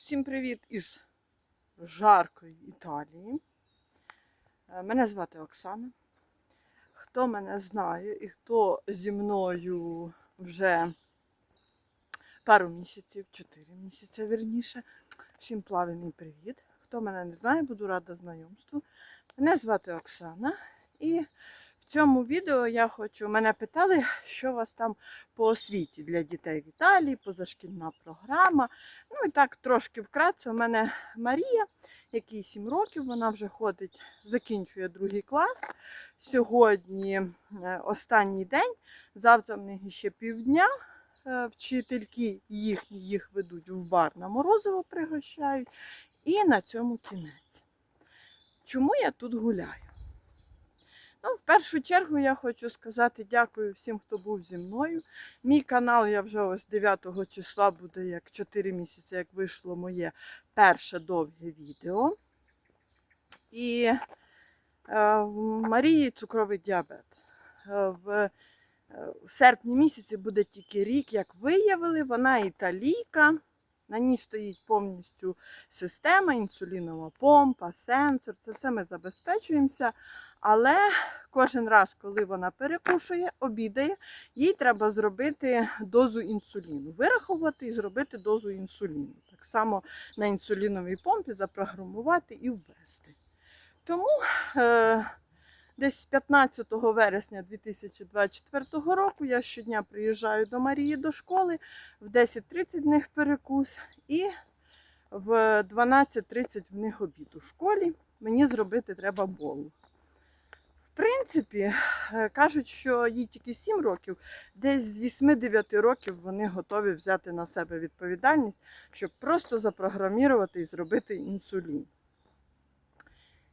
Всім привіт із жаркої Італії. Е, Мене звати Оксана. Хто мене знає і хто зі мною вже пару місяців, чотири місяці вірніше. Всім плавний привіт. Хто мене не знає, буду рада знайомству. Мене звати Оксана. І цьому відео я хочу. Мене питали, що у вас там по освіті для дітей в Італії, позашкільна програма. Ну і так трошки вкратце. У мене Марія, якій 7 років, вона вже ходить, закінчує другий клас. Сьогодні е, останній день, завтра в них ще півдня. Е, Вчительки їхні їх ведуть в бар на морозиво пригощають. І на цьому кінець. Чому я тут гуляю? Ну, в першу чергу я хочу сказати дякую всім, хто був зі мною. Мій канал я вже ось 9 числа буде як 4 місяці, як вийшло моє перше довге відео. І е, в Марії цукровий діабет. Е, е, в серпні місяці буде тільки рік, як виявили, вона італійка. На ній стоїть повністю система, інсулінова помпа, сенсор. Це все ми забезпечуємося. Але кожен раз, коли вона перекушує, обідає, їй треба зробити дозу інсуліну, вирахувати і зробити дозу інсуліну. Так само на інсуліновій помпі запрограмувати і ввести. Тому е, десь 15 вересня 2024 року я щодня приїжджаю до Марії до школи, в 10.30 в них перекус і в 12.30 в них обід у школі. Мені зробити треба болу. В принципі, е, кажуть, що їй тільки 7 років, десь з 8-9 років вони готові взяти на себе відповідальність, щоб просто запрограмувати і зробити інсулін.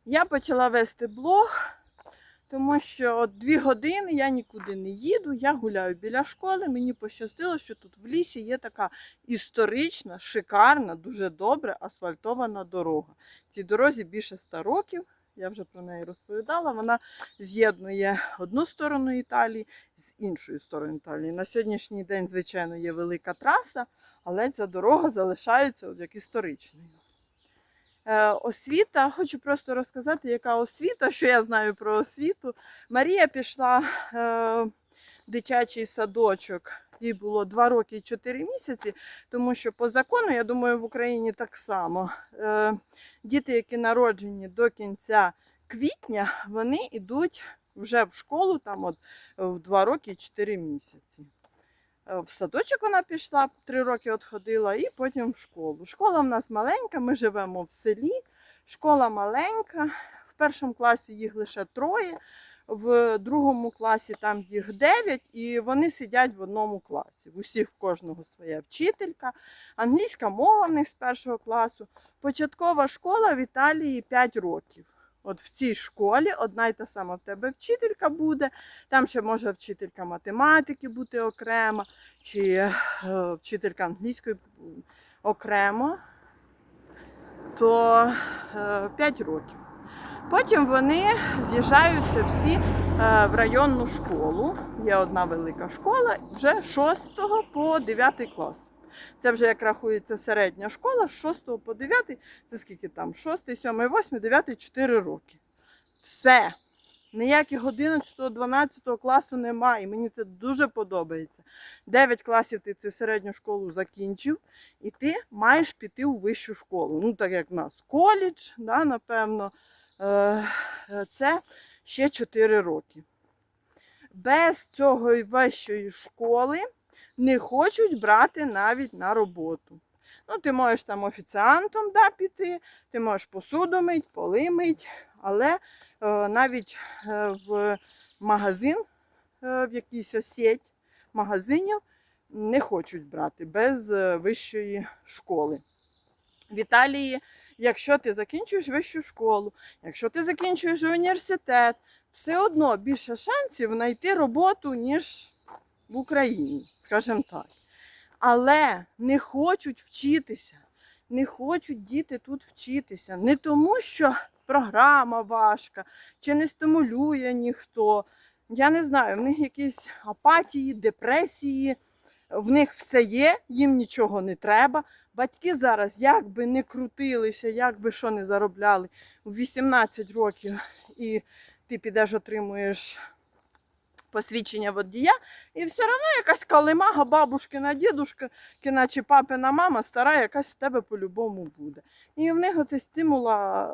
Я почала вести блог, тому що от 2 години я нікуди не їду, я гуляю біля школи. Мені пощастило, що тут в лісі є така історична, шикарна, дуже добре асфальтована дорога. Цій дорозі більше 100 років. Я вже про неї розповідала. Вона з'єднує одну сторону Італії з іншою стороною Італії. На сьогоднішній день, звичайно, є велика траса, але ця дорога залишається от як історичною. Е, освіта, хочу просто розказати, яка освіта, що я знаю про освіту. Марія пішла е, в дитячий садочок, їй було 2 роки і 4 місяці, тому що по закону, я думаю, в Україні так само. Е, діти, які народжені до кінця квітня, вони йдуть вже в школу там от в 2 роки і 4 місяці. Е, В садочок вона пішла, 3 роки от ходила, і потім в школу. Школа в нас маленька, ми живемо в селі. Школа маленька. В першому класі їх лише троє, в другому класі там їх дев'ять, і вони сидять в одному класі. В усіх в кожного своя вчителька. Англійська мова в них з першого класу. Початкова школа в Італії 5 років. От в цій школі одна й та сама в тебе вчителька буде, там ще може вчителька математики бути окрема, чи е, вчителька англійської окремо, то е, 5 років. Потім вони з'їжджаються всі е, в районну школу. Є одна велика школа, вже з 6 по 9 клас. Це вже як рахується середня школа, з 6 по 9, це скільки там? 6, 7, 8, 9, 4 роки. Все. Ніяких 11, 12 класу немає. І мені це дуже подобається. 9 класів ти цю середню школу закінчив, і ти маєш піти у вищу школу. Ну, так як в нас коледж, да, напевно, Е, е, це ще 4 роки. Без цього вищої школи не хочуть брати навіть на роботу. Ну, ти можеш там офіціантом да, піти, ти можеш посуду мить, поли мить, але е, навіть е, в магазин, е, в якийсь сеть магазинів не хочуть брати без е, вищої школи. В Італії, якщо ти закінчуєш вищу школу, якщо ти закінчуєш університет, все одно більше шансів знайти роботу, ніж в Україні, скажімо так. Але не хочуть вчитися, не хочуть діти тут вчитися. Не тому, що програма важка, чи не стимулює ніхто. Я не знаю, в них якісь апатії, депресії, в них все є, їм нічого не треба. Батьки зараз як би не крутилися, як би що не заробляли у 18 років, і ти підеш отримуєш посвідчення водія, і все одно якась калимага, бабушкина, дідушка, чи папина мама стара, якась в тебе по-любому буде. І в них оце стимула,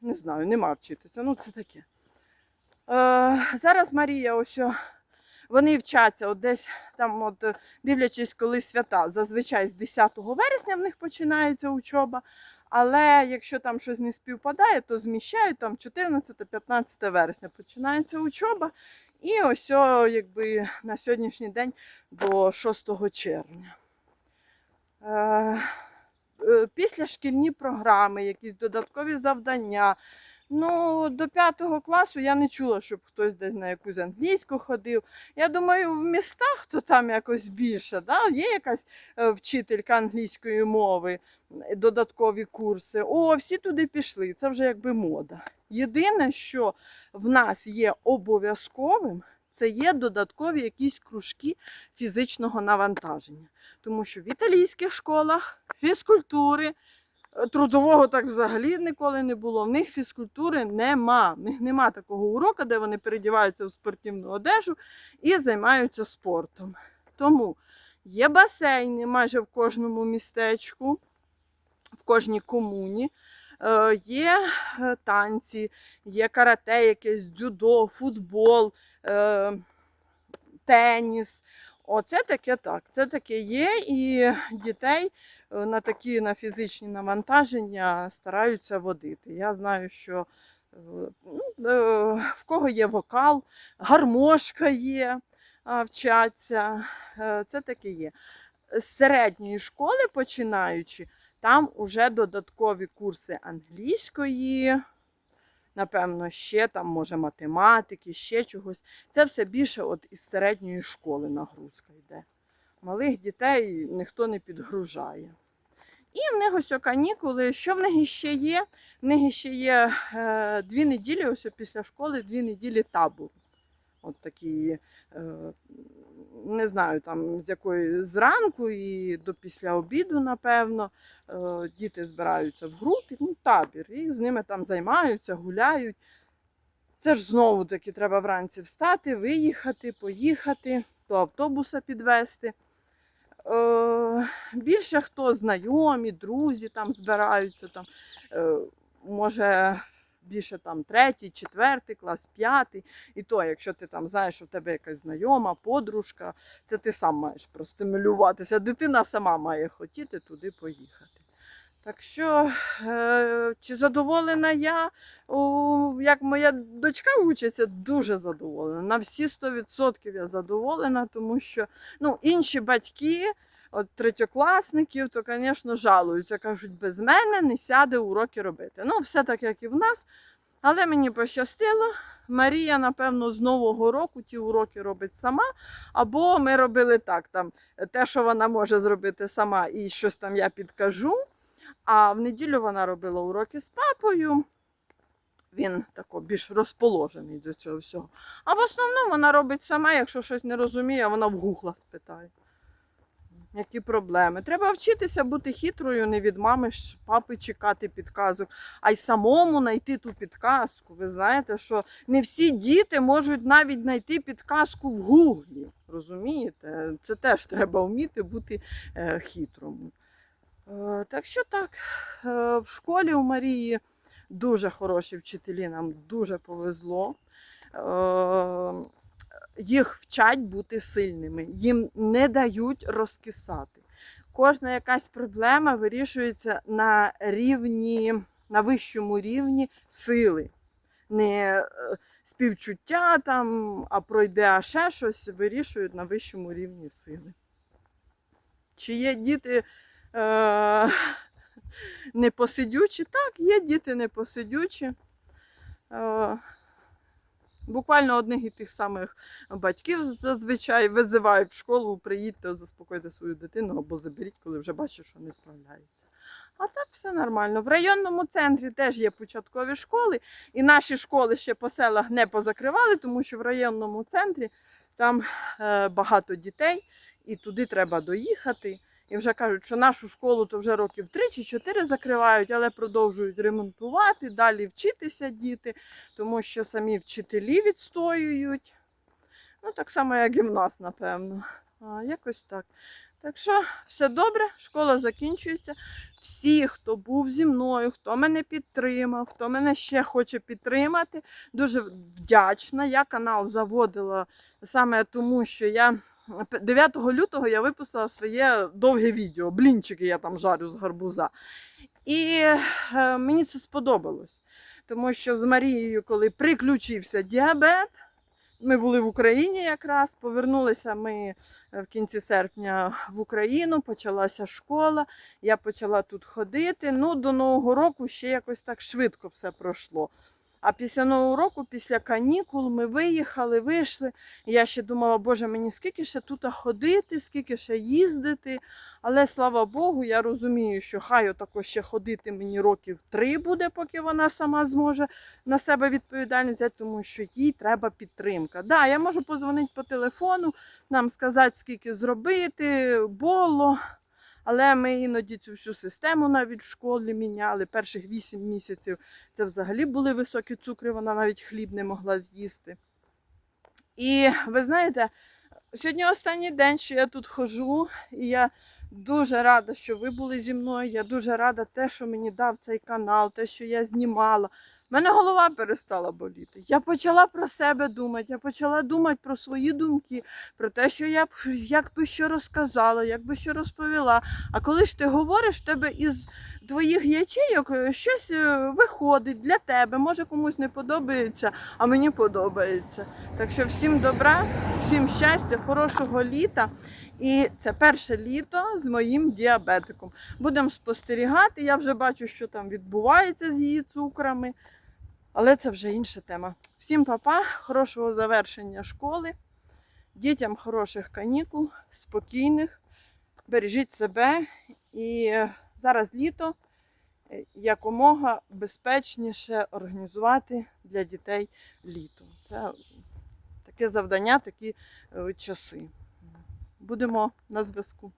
не знаю, нема вчитися. Ну, це таке. Е, зараз Марія, ось вони вчаться от десь там, от, е, дивлячись, коли свята, зазвичай з 10 вересня в них починається учоба. Але якщо там щось не співпадає, то зміщають там 14-15 вересня починається учоба. І ось якби на сьогоднішній день до 6 червня. Е, е, Після шкільні програми, якісь додаткові завдання. Ну, до п'ятого класу я не чула, щоб хтось десь на якусь англійську ходив. Я думаю, в містах то там якось більше. Да? Є якась е, вчителька англійської мови, додаткові курси. О, всі туди пішли. Це вже якби мода. Єдине, що в нас є обов'язковим, це є додаткові якісь кружки фізичного навантаження. Тому що в італійських школах фізкультури, трудового так взагалі ніколи не було. В них фізкультури нема. В них нема такого уроку, де вони передіваються в спортивну одежу і займаються спортом. Тому є басейни майже в кожному містечку, в кожній комуні. Е, Є е, танці, є карате, якесь дзюдо, футбол, е, теніс. Оце таке так. Це таке є, і дітей е, на такі на фізичні навантаження стараються водити. Я знаю, що е, ну, е, в кого є вокал, гармошка є, вчаться. Це таке є. З середньої школи починаючи, там вже додаткові курси англійської, напевно, ще там, може, математики, ще чогось. Це все більше от із середньої школи нагрузка йде. Малих дітей ніхто не підгружає. І в них ось канікули. Що в них ще є? В них ще є е, дві неділі, ось після школи, дві неділі табору. От такі, е, не знаю, там з якої зранку і до після обіду, напевно, е, діти збираються в групі, ну, табір, і з ними там займаються, гуляють. Це ж знову таки треба вранці встати, виїхати, поїхати, до автобуса підвезти. Е, більше хто знайомі, друзі там збираються, там, е, може більше там третій, четвертий клас, п'ятий. І то, якщо ти там знаєш, що в тебе якась знайома, подружка, це ти сам маєш простимулюватися. Дитина сама має хотіти туди поїхати. Так що, е, чи задоволена я, як моя дочка вчиться, дуже задоволена. На всі 100% я задоволена, тому що ну, інші батьки, от третьокласників, то, звісно, жалуються. Кажуть, без мене не сяде уроки робити. Ну, все так, як і в нас. Але мені пощастило. Марія, напевно, з Нового року ті уроки робить сама. Або ми робили так: там те, що вона може зробити сама, і щось там я підкажу. А в неділю вона робила уроки з папою. Він тако більш розположений до цього всього. А в основному вона робить сама, якщо щось не розуміє, вона в гугла спитає. Які проблеми? Треба вчитися бути хитрою, не від мами ж папи чекати підказок, а й самому знайти ту підказку. Ви знаєте, що не всі діти можуть навіть знайти підказку в гуглі. Розумієте? Це теж треба вміти бути е, хитрому. Е, так що так, е, в школі у Марії дуже хороші вчителі, нам дуже повезло. Їх вчать бути сильними, їм не дають розкисати. Кожна якась проблема вирішується на рівні, на вищому рівні сили. Не е, співчуття там, а пройде а ще щось, вирішують на вищому рівні сили. Чи є діти е, непосидючі? Так, є діти непосидючі. Е, Буквально одних і тих самих батьків зазвичай визивають в школу, приїдьте, заспокойте свою дитину або заберіть, коли вже бачать, що не справляються. А так все нормально. В районному центрі теж є початкові школи, і наші школи ще по селах не позакривали, тому що в районному центрі там е, багато дітей, і туди треба доїхати. І вже кажуть, що нашу школу то вже років 3 чи 4 закривають, але продовжують ремонтувати, далі вчитися діти, тому що самі вчителі відстоюють. Ну, так само, як і в нас, напевно. А, якось так. Так що все добре, школа закінчується. Всі, хто був зі мною, хто мене підтримав, хто мене ще хоче підтримати, дуже вдячна. Я канал заводила саме тому, що я 9 лютого я випустила своє довге відео. Блінчики я там жарю з гарбуза. І е, мені це сподобалось. Тому що з Марією, коли приключився діабет, ми були в Україні якраз, повернулися ми е, в кінці серпня в Україну, почалася школа, я почала тут ходити. Ну, до Нового року ще якось так швидко все пройшло. А після Нового року, після канікул, ми виїхали, вийшли. Я ще думала, боже, мені скільки ще тут ходити, скільки ще їздити. Але слава Богу, я розумію, що хай отако ще ходити мені років три буде, поки вона сама зможе на себе відповідальність взяти, тому що їй треба підтримка. Да, я можу позвонити по телефону, нам сказати, скільки зробити, боло. Але ми іноді цю всю систему навіть в школі міняли. Перших 8 місяців це взагалі були високі цукри, вона навіть хліб не могла з'їсти. І ви знаєте, сьогодні останній день, що я тут хожу, і я дуже рада, що ви були зі мною. Я дуже рада те, що мені дав цей канал, те, що я знімала. Мене голова перестала боліти. Я почала про себе думати, я почала думати про свої думки, про те, що я б як би що розказала, як би що розповіла. А коли ж ти говориш, в тебе із твоїх ячейок е, щось е, виходить для тебе. Може комусь не подобається, а мені подобається. Так що всім добра, всім щастя, хорошого літа. І це перше літо з моїм діабетиком. Будемо спостерігати. Я вже бачу, що там відбувається з її цукрами. Але це вже інша тема. Всім папа, хорошого завершення школи, дітям хороших канікул, спокійних. Бережіть себе і е, зараз літо е, якомога безпечніше організувати для дітей літо. Це таке завдання, такі е, часи. Будемо на зв'язку.